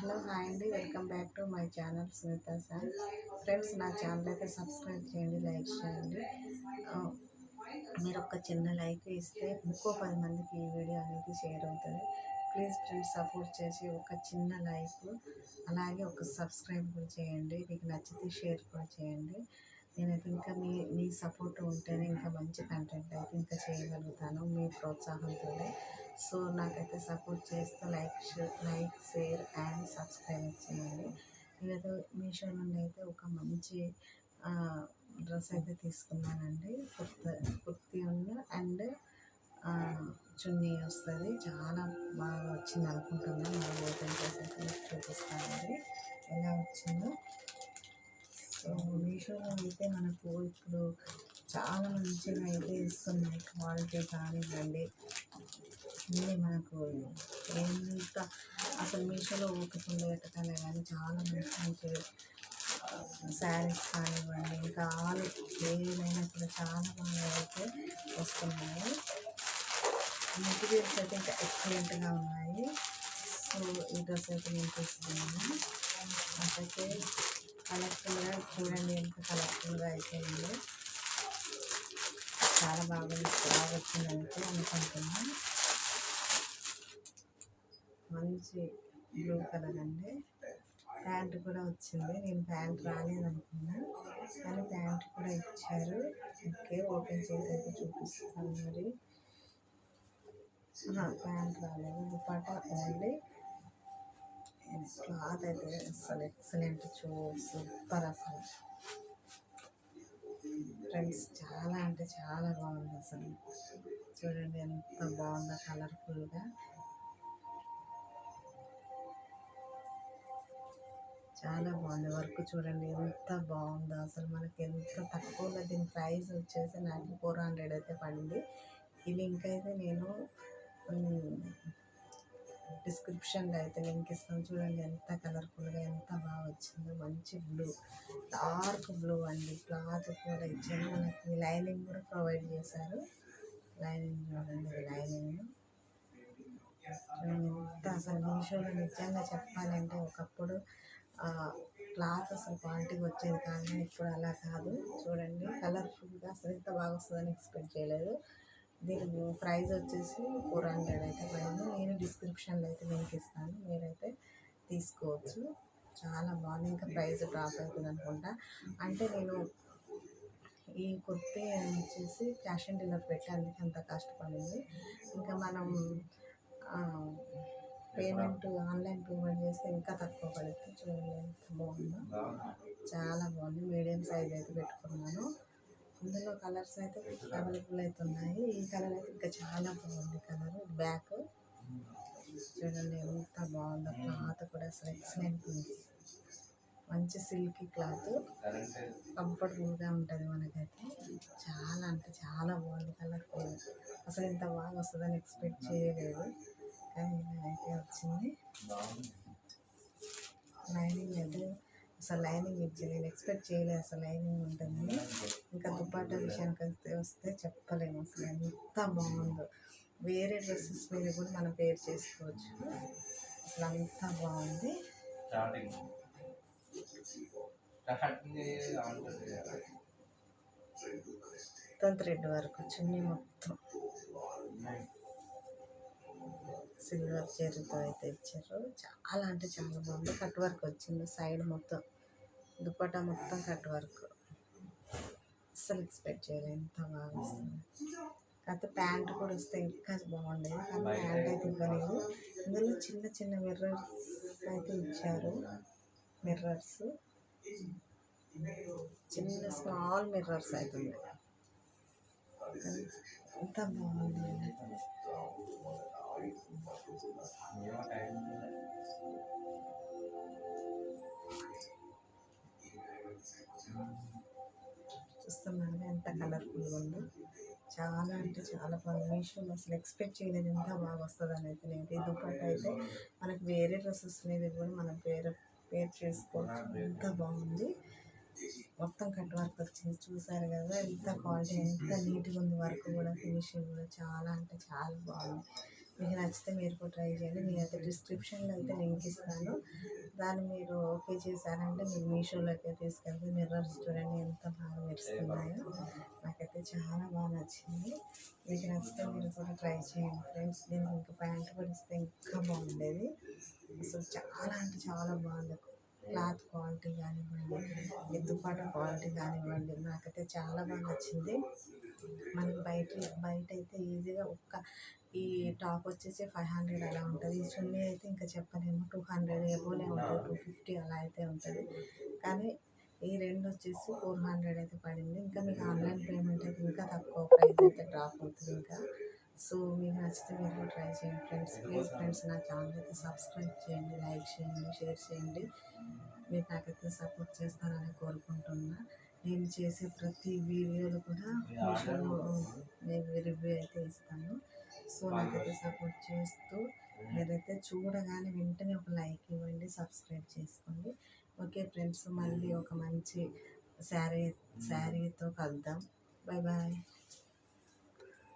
Hello hi అండి. Welcome back to my channel Sunitha sir. Friends నా channel అయితే subscribe చేయండి లైక్ చేయండి. మీరు ఒక చిన్న లైక్ ఇస్తే ఇంకో పది మందికి ఈ వీడియో అనేది షేర్ అవుతుంది. ప్లీజ్ ఫ్రెండ్స్ సపోర్ట్ చేసి ఒక చిన్న లైక్ అలాగే ఒక సబ్స్క్రైబ్ కూడా చేయండి. మీకు నచ్చితే షేర్ కూడా చేయండి. నేనైతే ఇంకా మీ మీ సపోర్ట్ ఉంటేనే ఇంకా మంచి కంటెంట్ అయితే ఇంకా చేయగలుగుతాను మీ ప్రోత్సాహంతో సో నాకైతే సపోర్ట్ చేస్తూ like like share and subscribe చేయండి. నేనైతే మీషో నుండి అయితే ఒక మంచి డ్రెస్ అయితే తీసుకున్నానండి. కుర్తా కుర్తీ ఉన్న అండ్ చున్నీ వస్తుంది. చాలా బాగా వచ్చింది అనుకుంటున్నాను మరి ఓపెన్ చేసి మీకు చూపిస్తానండి. ఎలా వచ్చిందో. సో మీషోలో అయితే మనకు ఇప్పుడు చాలా మంచిగా అయితే ఇస్తున్నాయి క్వాలిటీ కానివ్వండి అన్నీ మనకు ఎంత అసలు మీషోలో ఓపిక ఉండేటకనే కానీ చాలా మంచి మంచి శారీస్ కానివ్వండి ఇంకా ఆలు ఏదైనా కూడా చాలా బాగా అయితే వస్తున్నాయి మెటీరియల్స్ అయితే ఇంకా ఎక్సలెంట్గా ఉన్నాయి. సో ఈ డ్రెస్ అయితే నేను తీసుకున్నాను. నాకైతే కలర్ఫుల్గా చూడండి ఎంత కలర్ఫుల్గా అయితే ఉంది. చాలా బాగా బాగా వచ్చిందంటే అనుకుంటున్నాను. మంచి బ్లూ కలర్ అండి. ప్యాంట్ కూడా వచ్చింది. నేను ప్యాంట్ రాలేదనుకున్నా. కానీ ప్యాంట్ కూడా ఇచ్చారు. ఓకే ఓపెన్ చేసి అయితే చూపిస్తాను మరి. ప్యాంట్ రాలేదు. దుపాటా ఓన్లీ క్లాత్ అయితే అసలు ఎక్సలెంట్ చూ సూపర్ అసలు. ఫ్రెండ్స్ చాలా అంటే చాలా బాగుంది అసలు. చూడండి ఎంత బాగుందో కలర్ఫుల్గా చాలా బాగుంది. వర్క్ చూడండి ఎంత బాగుందో. అసలు మనకి ఎంత తక్కువలో దీని ప్రైస్ వచ్చేసి నాకు ఫోర్ హండ్రెడ్ అయితే పడింది. ఈ లింక్ అయితే నేను డిస్క్రిప్షన్లో అయితే లింక్ ఇస్తాను. చూడండి ఎంత కలర్ఫుల్గా ఎంత బాగా వచ్చిందో. మంచి బ్లూ డార్క్ బ్లూ అండి. క్లాత్ కూడా ఇచ్చారు. మనకి లైనింగ్ కూడా ప్రొవైడ్ చేశారు. లైనింగ్ చూడండి లైనింగ్. ఎంత అసలు మీషోలో నిజంగా చెప్పాలంటే ఒకప్పుడు క్లాత్ అసలు క్వాలిటీగా వచ్చేది కానీ ఇప్పుడు అలా కాదు. చూడండి కలర్ఫుల్గా అసలు ఇంత బాగా వస్తుందని ఎక్స్పెక్ట్ చేయలేదు. దీని ప్రైస్ వచ్చేసి ఫోర్ హండ్రెడ్ అయితే పడింది. నేను డిస్క్రిప్షన్లో అయితే లింక్ ఇస్తాను. మీరైతే తీసుకోవచ్చు. చాలా బాగుంది. ఇంకా ప్రైస్ డ్రాప్ అవుతుంది అనుకుంటా. అంటే నేను ఈ కుర్తీ వచ్చేసి క్యాష్ ఆన్ డెలివరీ పెట్టేందుకు అంత కష్టపడింది. ఇంకా మనం పేమెంట్ ఆన్లైన్ పేమెంట్ చేస్తే ఇంకా తక్కువ పడుతుంది చూడండి ఎంత బాగుందో. చాలా బాగుంది. మీడియం సైజ్ అయితే పెట్టుకున్నాను. ఇందులో కలర్స్ అయితే అవైలబుల్ అయితే ఉన్నాయి. ఈ కలర్ అయితే ఇంకా చాలా బాగుంది కలర్. బ్యాక్ చూడండి ఎంత బాగుందో. క్లాత్ కూడా అసలు ఎక్సలెంట్ ఉంది. మంచి సిల్కీ క్లాత్. కంఫర్టబుల్గా ఉంటుంది మనకైతే. చాలా అంటే చాలా బాగుంది కలర్ అసలు ఇంత బాగా వస్తుందని ఎక్స్పెక్ట్ చేయలేదు. అయితే వచ్చింది. లైనింగ్ అయితే అసలు లైనింగ్ ఇచ్చి నేను ఎక్స్పెక్ట్ చేయలేదు అసలు లైనింగ్ ఉంటుంది ఇంకా దుప్పట్టా విషయానికి వస్తే వస్తే చెప్పలేము. అసలు ఎంత బాగుందో. వేరే డ్రెస్సెస్ మీద కూడా మనం పేర్ చేసుకోవచ్చు. అసలు అంత బాగుంది. మొత్తం థ్రెడ్ వరకు చున్నీ మొత్తం. సిల్వర్ చీరతో అయితే ఇచ్చారు. చాలా అంటే చాలా బాగుంది. కట్ వర్క్ వచ్చింది. సైడ్ మొత్తం దుపట్టా మొత్తం కట్ వర్క్. అస్సలు ఎక్స్పెక్ట్ చేయలేదు. ఎంత బాగా వస్తుంది. కాకపోతే ప్యాంట్ కూడా వస్తే ఇంకా బాగుండేది. కానీ ప్యాంట్ అయితే ఇవ్వలేదు. ఇందులో చిన్న చిన్న మిర్రర్స్ అయితే ఇచ్చారు. మిర్రర్స్ చిన్న స్మాల్ మిర్రర్స్ అయితే ఉన్నాయి. ఎంత బాగుంది. చూస్తున్నాను ఎంత కలర్ఫుల్గా ఉందో. చాలా అంటే చాలా బాగుంది మీషోలో అసలు ఎక్స్పెక్ట్ చేయలేదు ఎంత బాగా వస్తుంది అయితే నేను ఈ దుప్పట్ట అయితే మనకు వేరే డ్రెస్సెస్ మీద కూడా మనం పేరు పేర్ చేసుకోవచ్చు. ఎంత బాగుంది. మొత్తం కట్ వర్క్ వచ్చింది. చూసారు కదా ఎంత క్వాలిటీ ఎంత నీట్గా ఉంది వర్క్ కూడా. ఫినిషింగ్ కూడా చాలా అంటే చాలా బాగుంది. మీకు నచ్చితే మీరు కూడా ట్రై చేయండి. నేను అయితే డిస్క్రిప్షన్లో అయితే లింక్ ఇస్తాను. దాన్ని మీరు ఓకే చేశారంటే మీరు మీషోలోకి తీసుకెళ్తే మిర్రర్స్ చూడండి ఎంత బాగా మెరుస్తున్నాయో. నాకైతే చాలా బాగా నచ్చింది. మీకు నచ్చితే మీరు కూడా ట్రై చేయండి ఫ్రెండ్స్. నేను ఇంకా ప్యాంట్ కూడా ఇస్తే ఇంకా బాగుండేది. అసలు చాలా అంటే చాలా బాగుంది. క్లాత్ క్వాలిటీ కానివ్వండి ఎద్దుపాట క్వాలిటీ కానివ్వండి నాకైతే చాలా బాగా నచ్చింది. మనకి బయట బయట అయితే ఈజీగా ఒక్క ఈ టాప్ వచ్చేసి ఫైవ్ హండ్రెడ్ అలా ఉంటుంది. ఈ చున్నీ అయితే ఇంకా చెప్పలేము. టూ హండ్రెడ్ ఏమోనే ఉంటుంది. టూ ఫిఫ్టీ అలా అయితే ఉంటుంది. కానీ ఈ రెండు వచ్చేసి ఫోర్ హండ్రెడ్ అయితే పడింది. ఇంకా మీకు ఆన్లైన్ పేమెంట్ అయితే ఇంకా తక్కువ ప్రైస్ అయితే డ్రాప్ అవుతుంది ఇంకా. సో మీకు నచ్చితే మీరు ట్రై చేయండి ఫ్రెండ్స్. ప్లీజ్ ఫ్రెండ్స్ నా ఛానల్ అయితే సబ్స్క్రైబ్ చేయండి లైక్ చేయండి షేర్ చేయండి. మీరు నాకైతే సపోర్ట్ చేస్తారని కోరుకుంటున్నా. నేను చేసే ప్రతి వీడియోలు కూడా మీషోలో నేను రివ్యూ అయితే ఇస్తాను. సో నాకైతే సపోర్ట్ చేస్తూ మీరైతే చూడగానే వెంటనే ఒక లైక్ ఇవ్వండి సబ్స్క్రైబ్ చేసుకోండి. ఓకే ఫ్రెండ్స్ మళ్ళీ ఒక మంచి శారీ శారీతో కలుద్దాం. Bye bye